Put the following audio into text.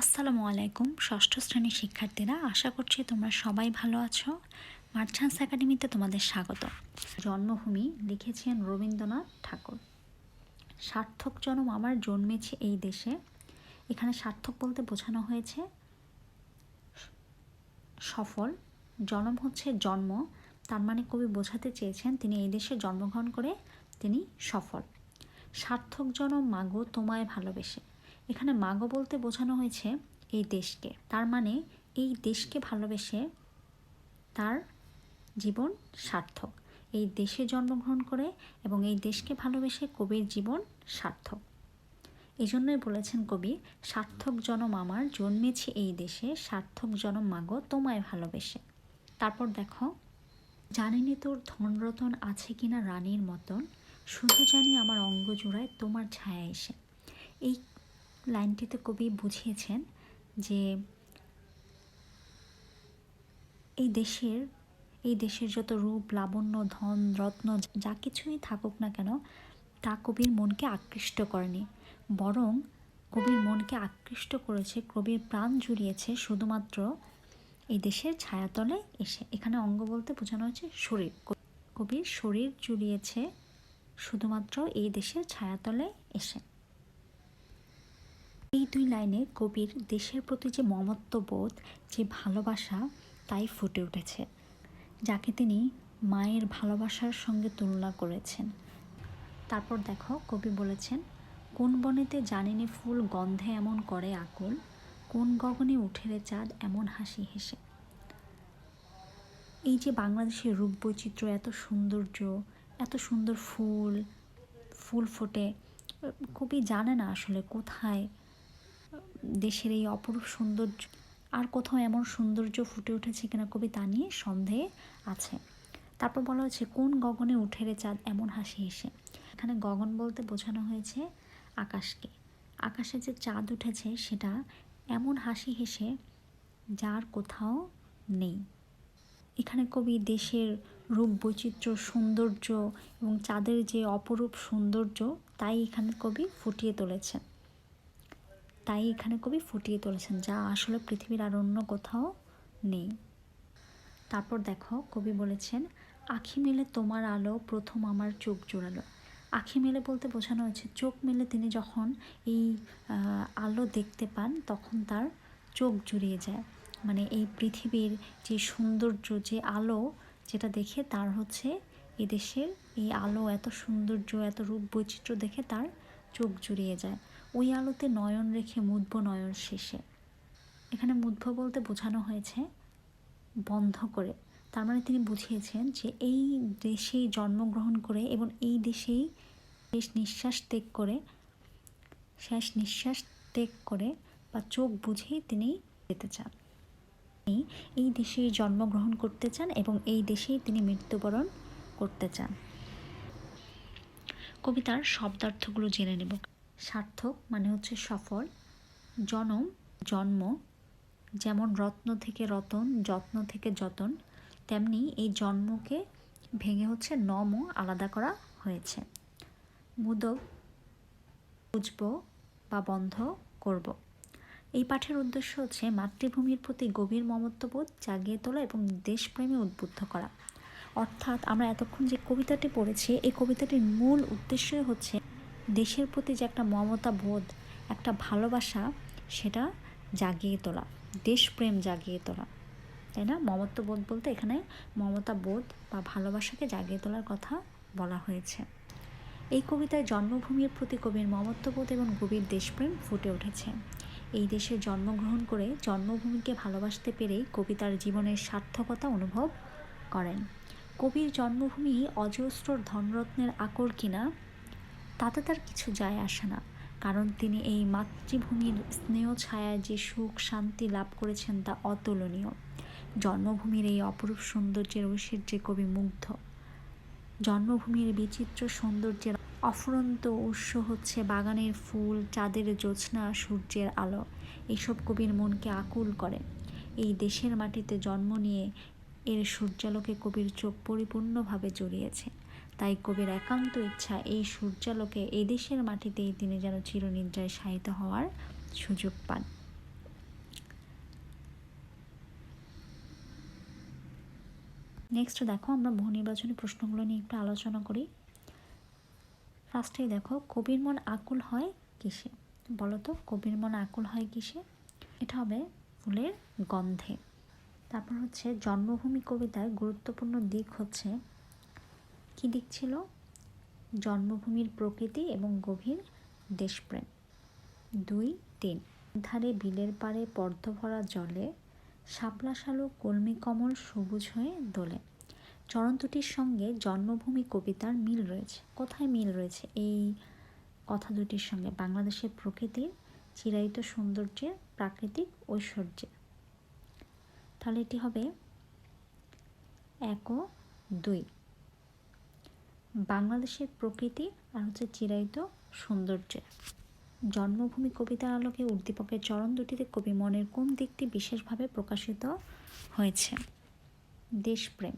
আসসালামু আলাইকুম, ষষ্ঠ শ্রেণির শিক্ষার্থীরা, আশা করছি তোমরা সবাই ভালো আছো। মার্চান্স একাডেমিতে তোমাদের স্বাগত। জন্মভূমি লিখেছেন রবীন্দ্রনাথ ঠাকুর। সার্থক জনম আমার জন্মেছে এই দেশে। এখানে সার্থক বলতে বোঝানো হয়েছে সফল। জনম হচ্ছে জন্ম, তার মানে কবি বোঝাতে চেয়েছেন তিনি এই দেশে জন্মগ্রহণ করে তিনি সফল। সার্থক জনম মাগো তোমায় ভালোবেসে। এখানে মাগো বলতে বোঝানো হয়েছে এই দেশকে। তার মানে এই দেশকে ভালোবেসে তার জীবন সার্থক। এই দেশে জন্মগ্রহণ করে এবং এই দেশকে ভালোবেসে কবির জীবন সার্থক। এই জন্যই বলেছেন কবি, সার্থক জনম আমার, জন্মেছি এই দেশে, সার্থক জনম মাগো, তোমায় ভালোবেসে। তারপর দেখো, জানিনি তোর ধনরতন আছে কিনা রানীর মতন, শুধু জানি আমার অঙ্গ জোড়ায় তোমার ছায়া এসে। এই লাইনটিতে কবি বুঝিয়েছেন যে এই দেশের এই দেশের যত রূপ, লাবণ্য, ধন, রত্ন, যা কিছুই থাকুক না কেন, তা কবির মনকে আকৃষ্ট করেনি। বরং কবির মনকে আকৃষ্ট করেছে, কবির প্রাণ জুড়িয়েছে শুধুমাত্র এই দেশের ছায়াতলে এসে। এখানে অঙ্গ বলতে বোঝানো হয়েছে শরীর। কবির শরীর জুড়িয়েছে শুধুমাত্র এই দেশের ছায়াতলে এসে। এই দুই লাইনে কবির দেশের প্রতি যে মমত্ববোধ, যে ভালোবাসা, তাই ফুটে উঠেছে, যাকে তিনি মায়ের ভালোবাসার সঙ্গে তুলনা করেছেন। তারপর দেখো, কবি বলেছেন, কোন বনেতে জানিনি ফুল গন্ধে এমন করে আকুল, কোন গগনে উঠে রে চাঁদ এমন হাসি হেসে। এই যে বাংলাদেশের রূপ বৈচিত্র্য এত সৌন্দর্য, এত সুন্দর ফুল ফুল ফোটে, কবি জানে না আসলে কোথায় দেশের এই অপরূপ সৌন্দর্য, আর কোথাও এমন সৌন্দর্য ফুটে উঠেছে কিনা কবি তা নিয়ে সন্দেহে আছে। তারপর বলা হয়েছে কোন গগনে উঠে রে চাঁদ এমন হাসি হেসে? এখানে গগন বলতে বোঝানো হয়েছে আকাশকে। আকাশে যে চাঁদ উঠেছে, সেটা এমন হাসি হেসে যার কোথাও নেই। এখানে কবি দেশের রূপ বৈচিত্র্য, সৌন্দর্য এবং চাঁদের যে অপরূপ সৌন্দর্য, তাই এখানে কবি ফুটিয়ে তুলেছেন। তাই এখানে কবি ফুটিয়ে তুলেছেন, যা আসলে পৃথিবীর আর অন্য কোথাও নেই। তারপর দেখো, কবি বলেছেন, আখি মেলে তোমার আলো, প্রথম আমার চোখ জোড়ালো। আখি মেলে বলতে বোঝানো হয়েছে, চোখ মেলে তিনি যখন এই আলো দেখতে পান, তখন তার চোখ জুড়িয়ে যায়। মানে এই পৃথিবীর যে সৌন্দর্য, যে আলো, যেটা দেখে তার হচ্ছে এদেশের এই আলো, এত সৌন্দর্য, এত রূপ বৈচিত্র্য দেখে তার চোখ জুড়িয়ে যায়। ওই আলোতে নয়ন রেখে মুদ্ব নয়ন শেষে। এখানে মুদ্ভ বলতে বোঝানো হয়েছে বন্ধ করে। তার মানে তিনি বুঝিয়েছেন যে এই দেশেই জন্মগ্রহণ করে এবং এই দেশেই শেষ নিঃশ্বাস ত্যাগ করে, শেষ নিঃশ্বাস ত্যাগ করে বা চোখ বুঝেই তিনি যেতে চান। এই দেশেই জন্মগ্রহণ করতে চান এবং এই দেশেই তিনি মৃত্যুবরণ করতে চান। কবিতার শব্দার্থগুলো জেনে নেব। সার্থক মানে হচ্ছে সফল। জনম, জন্ম, যেমন রত্ন থেকে রতন, যত্ন থেকে যতন, তেমনি এই জন্মকে ভেঙে হচ্ছে নম আলাদা করা হয়েছে। মুদক বুঝব বা বন্ধ করব। এই পাঠের উদ্দেশ্য হচ্ছে মাতৃভূমির প্রতি গভীর মমত্ববোধ জাগিয়ে তোলা এবং দেশপ্রেমে উদ্বুদ্ধ করা। অর্থাৎ আমরা এতক্ষণ যে কবিতাটি পড়েছি, এই কবিতাটির মূল উদ্দেশ্যই হচ্ছে দেশের প্রতি যে একটা মমতা বোধ একটা ভালোবাসা, সেটা জাগিয়ে তোলা, দেশপ্রেম জাগিয়ে তোলা। তাই না? মমত্ববোধ বলতে এখানে মমতা বোধ বা ভালোবাসাকে জাগিয়ে তোলার কথা বলা হয়েছে। এই কবিতায় জন্মভূমির প্রতি কবির মমত্ববোধ এবং গভীর দেশপ্রেম ফুটে উঠেছে। এই দেশে জন্মগ্রহণ করে জন্মভূমিকে ভালোবাসতে পেরেই কবিতার জীবনের সার্থকতা অনুভব করেন। কবির জন্মভূমি অজস্র ধনরত্নের আকর কিনা তাতে তার কিছু যায় আসে না। কারণ তিনি এই মাতৃভূমির স্নেহ, ছায়ায় যে সুখ, শান্তি লাভ করেছেন তা অতুলনীয়। জন্মভূমির এই অপরূপ সৌন্দর্যের ঐশ্বর্যে কবি মুগ্ধ। জন্মভূমির বিচিত্র সৌন্দর্যের অফুরন্ত উৎস হচ্ছে বাগানের ফুল, চাঁদের জ্যোৎস্না, সূর্যের আলো। এইসব কবির মনকে আকুল করে। এই দেশের মাটিতে জন্ম নিয়ে এর সূর্যালোকে কবির চোখ পরিপূর্ণভাবে জড়িয়েছে। তাই কবির একান্ত ইচ্ছা এই সূর্যালোকে এদেশের মাটিতেই তিনি যেন চিরনিদ্রায় সাহিত হওয়ার সুযোগ পান। নেক্সট দেখো, আমরা বহু নির্বাচনী প্রশ্নগুলো নিয়ে একটু আলোচনা করি। ফার্স্টেই দেখো, কবির মন আকুল হয় কিসে? বলো তো, কবির মন আকুল হয় কিসে? এটা হবে ফুলের গন্ধে। তারপর হচ্ছে, জন্মভূমি কবিতার গুরুত্বপূর্ণ দিক হচ্ছে কী দিক ছিল? জন্মভূমির প্রকৃতি এবং গভীর দেশপ্রেম। দুই, তিন। ধারে বিলের পাড়ে পর্দ ভরা জলে শাপলা শালু কলমি কমল সবুজ হয়ে দোলে। চরণ দুটির সঙ্গে জন্মভূমি কবিতার মিল রয়েছে। কোথায় মিল রয়েছে? এই কথা দুটির সঙ্গে বাংলাদেশের প্রকৃতির চিরায়িত সৌন্দর্যের প্রাকৃতিক ঐশ্বর্যে তাহলে এটি হবে এক ও দুই। বাংলাদেশের প্রকৃতি আর হচ্ছে চিরায়িত সৌন্দর্যে। জন্মভূমি কবিতার আলোকে উদ্দীপকের চরণ দুটিতে কবি মনের কোন দিকটি বিশেষভাবে প্রকাশিত হয়েছে? দেশপ্রেম।